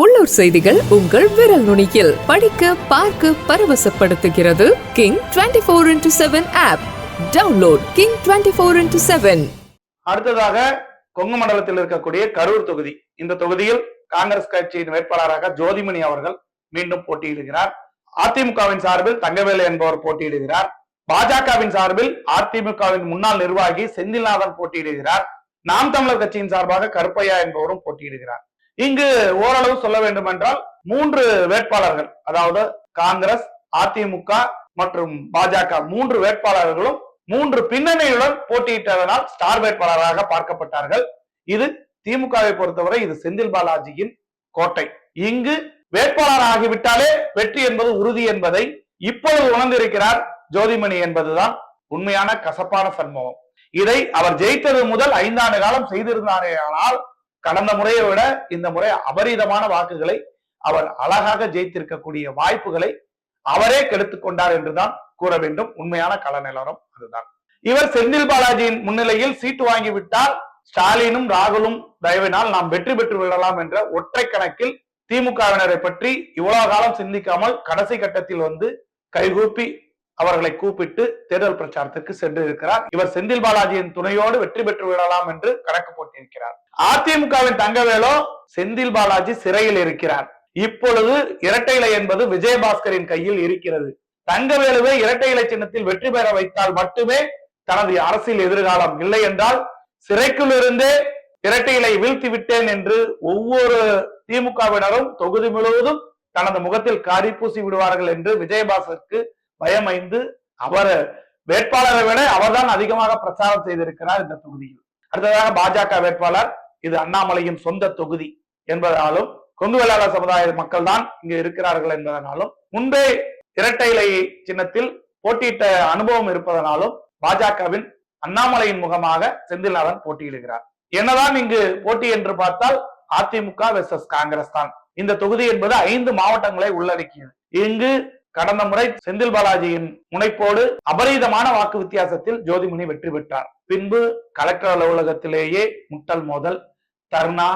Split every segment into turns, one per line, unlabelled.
உள்ளூர் செய்திகள் உங்கள் விரல் நுனியில். படிக்க பார்க்க பரவசப்படுத்துகிறது King twenty four into seven app download King twenty four into seven
அடுத்ததாக கொங்கு மண்டலத்தில் இருக்கக்கூடிய கரூர் தொகுதி. இந்த தொகுதியில் காங்கிரஸ் கட்சியின் வேட்பாளராக ஜோதிமணி அவர்கள் மீண்டும் போட்டியிடுகிறார். அதிமுகவின் சார்பில் தங்கவேலு என்பவர் போட்டியிடுகிறார். பாஜகவின் சார்பில் அதிமுகவின் முன்னாள் நிர்வாகி செந்தில்நாதன் போட்டியிடுகிறார். நாம் தமிழர் கட்சியின் சார்பாக கருப்பையா என்பவரும் போட்டியிடுகிறார். இங்கு ஓரளவு சொல்ல வேண்டும் என்றால் மூன்று வேட்பாளர்கள் அதாவது காங்கிரஸ் அதிமுக மற்றும் பாஜக மூன்று வேட்பாளர்களும் மூன்று பின்னணியுடன் போட்டியிட்டதனால் ஸ்டார் வேட்பாளராக பார்க்கப்பட்டார்கள். இது திமுகவை பொறுத்தவரை இது செந்தில் பாலாஜியின் கோட்டை. இங்கு வேட்பாளர் ஆகிவிட்டாலே வெற்றி என்பது உறுதி என்பதை இப்பொழுது உணர்ந்திருக்கிறார் ஜோதிமணி என்பதுதான் உண்மையான கசப்பான சம்பவம் இதை அவர் ஜெயித்தது முதல் ஐந்தாண்டு காலம் செய்திருந்தாரே ஆனால் கடந்த முறையை விட இந்த முறை அபரீதமான வாக்குகளை அவர் அழகாக ஜெயித்திருக்கக்கூடிய வாய்ப்புகளை அவரே கெடுத்துக் கொண்டார் என்றுதான் கூற வேண்டும். உண்மையான கள நிலவரம் அதுதான். இவர் செந்தில் பாலாஜியின் முன்னிலையில் சீட்டு வாங்கிவிட்டால் ஸ்டாலினும் ராகுலும் தயவினால் நாம் வெற்றி பெற்று விடலாம் என்ற ஒற்றை கணக்கில் திமுகவினரை பற்றி இவ்வளவு காலம் சிந்திக்காமல் கடைசி கட்டத்தில் வந்து கைகூப்பி அவர்களை கூப்பிட்டு தேர்தல் பிரச்சாரத்திற்கு சென்று இருக்கிறார் இவர் செந்தில் பாலாஜியின் துணையோடு வெற்றி பெற்று விடலாம் என்று கணக்கு போட்டிருக்கிறார். அதிமுகவின் தங்கவேலோ செந்தில் பாலாஜி சிறையில் இருக்கிறார். இப்பொழுது இரட்டை இலை என்பது விஜயபாஸ்கரின் கையில் இருக்கிறது. தங்கவேலுவை இரட்டை இலை சின்னத்தில் வெற்றி பெற வைத்தால் மட்டுமே தனது அரசியல் எதிர்காலம் இல்லை என்றால் சிறைக்குள் இருந்தே இரட்டை இலை வீழ்த்தி விட்டேன் என்று ஒவ்வொரு திமுகவினரும் தொகுதி முழுவதும் தனது முகத்தில் காரி பூசி விடுவார்கள் என்று விஜயபாஸ்கருக்கு பயமைந்து அவர் வேட்பாளரை விட அவர்தான் அதிகமாக பிரச்சாரம் செய்திருக்கிறார் இந்த தொகுதியில். அடுத்ததாக பாஜக வேட்பாளர் இது அண்ணாமலையின் சொந்த தொகுதி என்பதனாலும் கொங்கு வேளாளர் சமுதாய மக்கள் தான் இங்கு இருக்கிறார்கள் என்பதனாலும் முன்பே இரட்டை இலை சின்னத்தில் போட்டியிட்ட அனுபவம் இருப்பதனாலும் பாஜகவின் அண்ணாமலையின் முகமாக செந்தில்நாதன் போட்டியிடுகிறார். என்னதான் இங்கு போட்டி என்று பார்த்தால் அதிமுக வெர்சஸ் காங்கிரஸ் தான். இந்த தொகுதி என்பது ஐந்து மாவட்டங்களை உள்ளடக்கியது. இங்கு கடந்த முறை செந்தில் பாலாஜியின் முனைப்போடு அபரீதமான வாக்கு வித்தியாசத்தில் ஜோதிமணி வெற்றி பெற்றார். பின்பு கலெக்டர் அலுவலகத்திலேயே முட்டல் மோதல் தர்ணா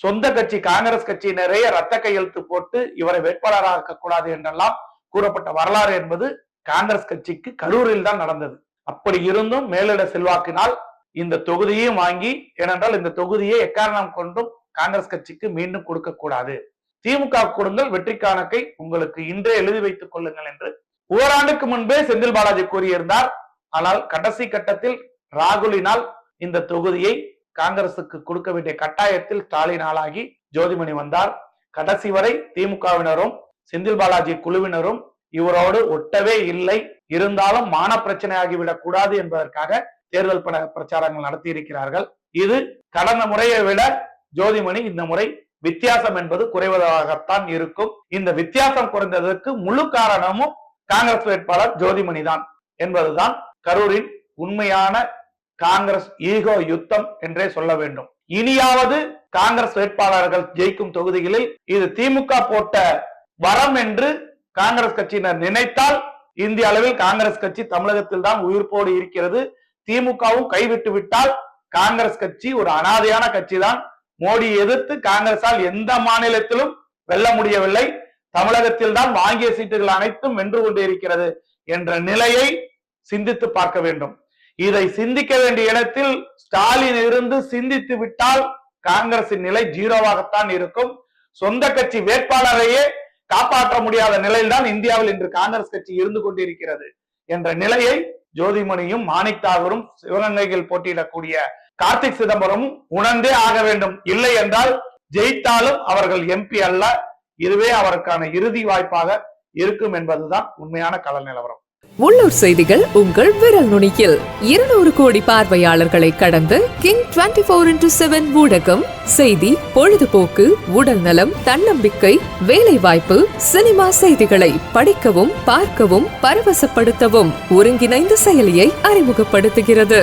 சொந்த கட்சி காங்கிரஸ் கட்சி நிறைய ரத்த கையெழுத்து போட்டு இவரை வேட்பாளராக இருக்கக்கூடாது என்றெல்லாம் கூறப்பட்ட வரலாறு என்பது காங்கிரஸ் கட்சிக்கு கரூரில் தான் நடந்தது. அப்படி இருந்தும் மேலிட செல்வாக்கினால் இந்த தொகுதியையும் வாங்கி ஏனென்றால் இந்த தொகுதியை எக்காரணம் கொண்டும் காங்கிரஸ் கட்சிக்கு மீண்டும் கொடுக்க கூடாது திமுக கொடுங்கள் வெற்றி கணக்கை உங்களுக்கு இன்றே எழுதி வைத்துக் கொள்ளுங்கள் என்று ஓராண்டுக்கு முன்பே செந்தில் பாலாஜி கூறியிருந்தார். ஆனால் கடைசி கட்டத்தில் ராகுலினால் இந்த தொகுதியை காங்கிரசுக்கு கொடுக்க வேண்டிய கட்டாயத்தில் ஸ்டாலின் ஆளாகி ஜோதிமணி வந்தார். கடைசி வரை திமுகவினரும் செந்தில் பாலாஜி குழுவினரும் இவரோடு ஒட்டவே இல்லை. இருந்தாலும் மான பிரச்சனை ஆகிவிடக் கூடாது என்பதற்காக தேர்தல் பிரச்சாரங்கள் நடத்தி இருக்கிறார்கள் இது கடந்த முறையை விட ஜோதிமணி இந்த முறை வித்தியாசம் என்பது குறைவதாகத்தான் இருக்கும். இந்த வித்தியாசம் குறைந்ததற்கு முழு காரணமும் காங்கிரஸ் வேட்பாளர் ஜோதிமணி தான் என்பதுதான் கரூரின் உண்மையான காங்கிரஸ் ஈகோ யுத்தம் என்றே சொல்ல வேண்டும். இனியாவது காங்கிரஸ் வேட்பாளர்கள் ஜெயிக்கும் தொகுதிகளில் இது திமுக போட்ட வரம் என்று காங்கிரஸ் கட்சியினர் நினைத்தால் இந்திய அளவில் காங்கிரஸ் கட்சி தமிழகத்தில் தான் உயிர்ப்போடு இருக்கிறது. திமுகவும் கைவிட்டு விட்டால் காங்கிரஸ் கட்சி ஒரு அனாதையான கட்சி தான் மோடி எதிர்த்து காங்கிரசால் எந்த மாநிலத்திலும் வெல்ல முடியவில்லை. தமிழகத்தில் தான் வாங்கிய சீட்டுகள் அனைத்தும் வென்று கொண்டிருக்கிறது என்ற நிலையை சிந்தித்து பார்க்க வேண்டும். இதை சிந்திக்க வேண்டிய இடத்தில் ஸ்டாலின் இருந்து சிந்தித்து விட்டால் காங்கிரசின் நிலை ஜீரோவாகத்தான் இருக்கும். சொந்த கட்சி வேட்பாளரையே காப்பாற்ற முடியாத நிலையில்தான் இந்தியாவில் இன்று காங்கிரஸ் கட்சி இருந்து கொண்டிருக்கிறது என்ற நிலையை ஜோதிமணியும் மாணிக் தாகூரும் சிவகங்கையில் போட்டியிடக்கூடிய கார்த்திக் சிதம்பரம் உணர்ந்தே ஆக வேண்டும். இல்லை என்றால் ஜெயித்தாலும் அவர்கள் எம்பி அல்ல. இதுவே அவருக்கான இறுதி வாய்ப்பாக இருக்கும் என்பதுதான் உண்மையான கள நிலவரம்.
உள்ளூர் செய்திகள் உங்கள் விரல் நுனியில். இருநூறு கோடி பார்வையாளர்களை கடந்து King twenty four into seven ஊடகம் செய்தி பொழுதுபோக்கு உடல் நலம் தன்னம்பிக்கை வேலை வாய்ப்பு சினிமா செய்திகளை படிக்கவும் பார்க்கவும் பரவசப்படுத்தவும் ஒருங்கிணைந்த செயலியை அறிமுகப்படுத்துகிறது.